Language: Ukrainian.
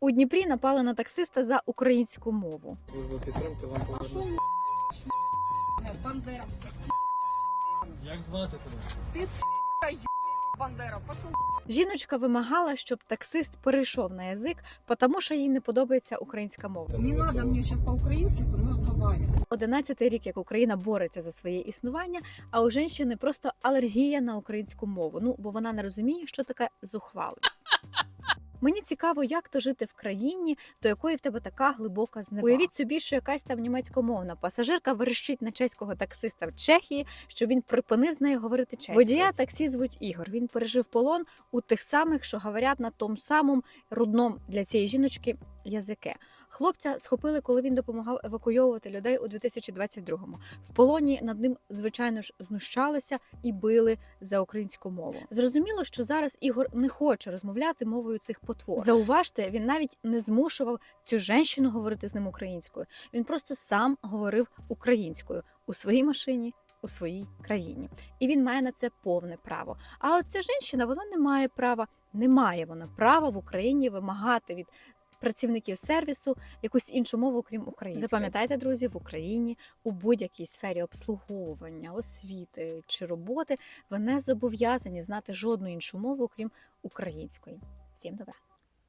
У Дніпрі напали на таксиста за українську мову. Служба підтримки вам повернуть. Бандера. Як звати тебе? Сука, Бандера. Пошел. Жіночка вимагала, щоб таксист перейшов на язик, тому що їй не подобається українська мова. Не надо мне сейчас по-украински со мной разговаривать. Одинадцятий рік, як Україна бореться за своє існування, а у жінки просто алергія на українську мову. Ну бо вона не розуміє, що таке зухвали. Мені цікаво, як то жити в країні, до якої в тебе така глибока зневага. Уявіть собі, що якась там німецькомовна пасажирка верещить на чеського таксиста в Чехії, щоб він припинив з нею говорити чеською. Водія таксі звуть Ігор. Він пережив полон у тих самих, що говорять на тому самому рудном для цієї жіночки язике. Хлопця схопили, коли він допомагав евакуйовувати людей у 2022-му. В полоні над ним, звичайно ж, знущалися і били за українську мову. Зрозуміло, що зараз Ігор не хоче розмовляти мовою цих потвор. Зауважте, він навіть не змушував цю жінку говорити з ним українською. Він просто сам говорив українською у своїй машині. У своїй країні, і він має на це повне право. А от ця жінка, вона не має права, не має вона права в Україні вимагати від працівників сервісу якусь іншу мову, крім української. Запам'ятайте, друзі, в Україні у будь-якій сфері обслуговування, освіти чи роботи ви не зобов'язані знати жодну іншу мову, крім української. Всім добра!